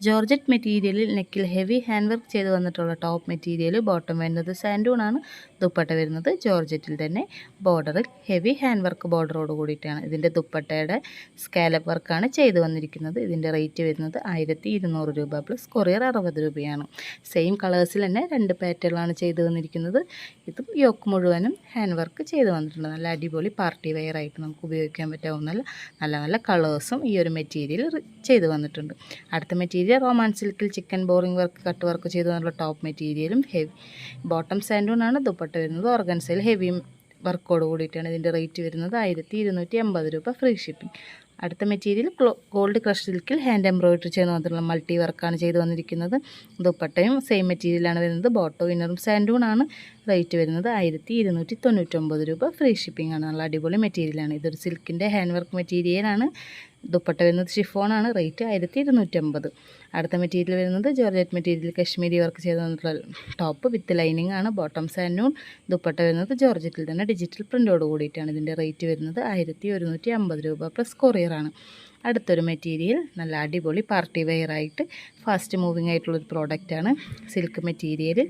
Georgette മെറ്റീരിയലിൽ നെക്കിൽ heavy hand work ചെയ്ത് വന്നിട്ടുള്ള ടോപ്പ് മെറ്റീരിയൽ ബോട്ടം വരുന്നത് സാൻഡൂൺ ആണ് ദുപ്പട്ട വരുന്നത് ജോർജറ്റിൽ തന്നെ. ബോർഡറിൽ ഹെവി ഹാൻഡ് വർക്ക് ബോർഡറോട് കൂടിയിട്ടാണ്. ഇതിന്റെ ദുപ്പട്ടയുടെ സ്കാലപ്പ് വർക്കാണ് ചെയ്തു വന്നിരിക്കുന്നത്. ഇതിന്റെ റേറ്റ് വരുന്നത് ആയിരത്തി ഇരുന്നൂറ് രൂപ പ്ലസ് കൊറിയർ അറുപത് രൂപയാണ്. സെയിം കളേഴ്സിൽ തന്നെ രണ്ട് പാറ്റേണാണ് ചെയ്തു വന്നിരിക്കുന്നത്. ഇതും യോക്ക് മുഴുവനും ഹാൻഡ് വർക്ക് ചെയ്ത് വന്നിട്ടുണ്ട്. നല്ല അടിപൊളി പാർട്ടി വെയർ ആയിട്ട് നമുക്ക് ഉപയോഗിക്കാൻ പറ്റാവുന്ന നല്ല നല്ല കളേഴ്സും ഈ ഒരു മെറ്റീരിയൽ ചെയ്ത് വന്നിട്ടുണ്ട്. അടുത്ത മെറ്റീരിയൽ റോമാൻ സിൽക്കിൽ chikan boring work cut work ചെയ്തു തന്നുള്ള ടോപ്പ് മെറ്റീരിയലും ഹെവി ബോട്ടം സാൻഡൂണാണ് ദുപ്പട്ട വരുന്നത്. ഓർഗൻസയിൽ ഹെവി വർക്കോട് കൂടിയിട്ടാണ് ഇതിന്റെ റേറ്റ് വരുന്നത്. ആയിരത്തി ഇരുന്നൂറ്റി അമ്പത് രൂപ ഫ്രീ ഷിപ്പിംഗ് അടുത്ത മെറ്റീരിയൽ ഗോൾഡ് ക്രഷ് സിൽക്കിൽ ഹാൻഡ് എംബ്രോയിഡറി ചെയ്ത് വന്നിട്ടുള്ള മൾട്ടി വർക്കാണ് ചെയ്തു വന്നിരിക്കുന്നത്. ദുപ്പട്ടയും സെയിം മെറ്റീരിയലാണ് വരുന്നത്. ബോട്ടോ ഇന്നറും സാൻഡൂണാണ് റേറ്റ് വരുന്നത് ആയിരത്തി ഇരുന്നൂറ്റി തൊണ്ണൂറ്റൊമ്പത് രൂപ. ഫ്രീ ഷിപ്പിംഗ് ആണ്. നല്ല അടിപൊളി മെറ്റീരിയലാണ് ഇതൊരു സിൽക്കിന്റെ ഹാൻഡ് വർക്ക് മെറ്റീരിയലാണ് ദുപ്പട്ട വരുന്നത് ഷിഫോണാണ് റേറ്റ് ആയിരത്തി ഇരുന്നൂറ്റമ്പത് അടുത്ത മെറ്റീരിയൽ വരുന്നത് ജോർജറ്റ് മെറ്റീരിയൽ കശ്മീരി വർക്ക് ചെയ്ത് തന്നിട്ടുള്ള ടോപ്പ് വിത്ത് ലൈനിങ് ആണ് ബോട്ടം സാൻഡൂൺ ദുപ്പട്ട വരുന്നത് ജോർജറ്റിൽ തന്നെ ഡിജിറ്റൽ പ്രിന്റോട് കൂടിയിട്ടാണ്. ഇതിന്റെ റേറ്റ് വരുന്നത് ആയിരത്തി രൂപ പ്ലസ് കൊറിയറാണ് അടുത്തൊരു മെറ്റീരിയൽ നല്ല അടിപൊളി പാർട്ടി വെയർ ആയിട്ട് ഫാസ്റ്റ് മൂവിങ് ആയിട്ടുള്ളൊരു പ്രോഡക്റ്റാണ് സിൽക്ക് മെറ്റീരിയൽ.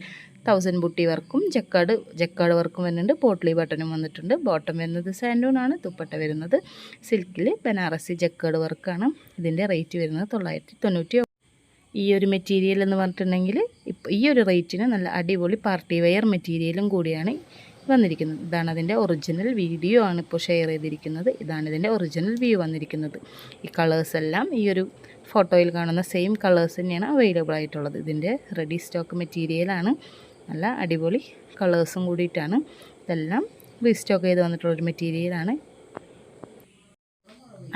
തൗസൻഡ് ബുട്ടി വർക്കും ജക്കാട് ജക്കാട് വർക്കും വരുന്നുണ്ട്. പോട്ട്ലി ബട്ടനും വന്നിട്ടുണ്ട്. ബോട്ടം വരുന്നത് ആണ്. തുപ്പട്ട വരുന്നത് സിൽക്കിൽ ബനാറസി ജക്കാട് വർക്കാണ് ഇതിന്റെ റേറ്റ് വരുന്നത് തൊള്ളായിരത്തി തൊണ്ണൂറ്റി ഈ ഒരു മെറ്റീരിയൽ എന്ന് പറഞ്ഞിട്ടുണ്ടെങ്കിൽ ഇപ്പോൾ ഈ ഒരു റേറ്റിന് നല്ല അടിപൊളി പാർട്ടി വെയർ മെറ്റീരിയലും കൂടിയാണ്. വന്നിരിക്കുന്നത്. ഇതാണ് അതിന്റെ ഒറിജിനൽ വീഡിയോ ആണ് ഇപ്പോൾ ഷെയർ ചെയ്തിരിക്കുന്നത്. ഇതാണ് ഇതിന്റെ ഒറിജിനൽ വ്യൂ വന്നിരിക്കുന്നത്. ഈ കളേഴ്സ് എല്ലാം ഈ ഒരു ഫോട്ടോയിൽ കാണുന്ന സെയിം കളേഴ്സ് തന്നെയാണ് അവൈലബിൾ ആയിട്ടുള്ളത്. ഇതിന്റെ റെഡി സ്റ്റോക്ക് മെറ്റീരിയലാണ് നല്ല അടിപൊളി കളേഴ്സും കൂടിയിട്ടാണ് ഇതെല്ലാം റീസ്റ്റോക്ക് ചെയ്ത് വന്നിട്ടുള്ളൊരു മെറ്റീരിയലാണ്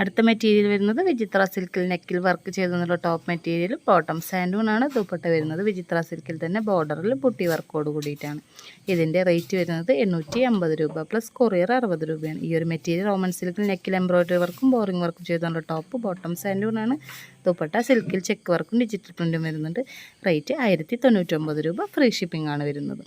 അടുത്ത മെറ്റീരിയൽ വരുന്നത് വിചിത്ര സിൽക്കിൽ നെക്കിൽ വർക്ക് ചെയ്തെന്നുള്ള ടോപ്പ് മെറ്റീരിയൽ ബോട്ടം സാൻഡൂൺ ആണ്. ദുപ്പട്ട വരുന്നത് വിചിത്ര സിൽക്കിൽ തന്നെ ബോർഡറിൽ പുട്ടി വർക്കോട് കൂടിയിട്ടാണ്. ഇതിന്റെ റേറ്റ് വരുന്നത് എണ്ണൂറ്റി അമ്പത് രൂപ പ്ലസ് കൊറിയർ അറുപത് രൂപയാണ്. ഈ ഒരു മെറ്റീരിയൽ റോമൻ സിൽക്കിൽ നെക്കിൽ എംബ്രോയിഡറി വർക്കും ബോറിംഗ് വർക്കും ചെയ്തുള്ള ടോപ്പ് ബോട്ടം സാൻഡൂൺ ആണ്. ദുപ്പട്ട സിൽക്കിൽ ചെക്ക് വർക്കും ഡിജിറ്റൽ പ്രിന്റും വരുന്നുണ്ട്. റേറ്റ് ആയിരത്തി തൊണ്ണൂറ്റൊമ്പത് രൂപ ഫ്രീ ഷിപ്പിംഗ് ആണ് വരുന്നത്.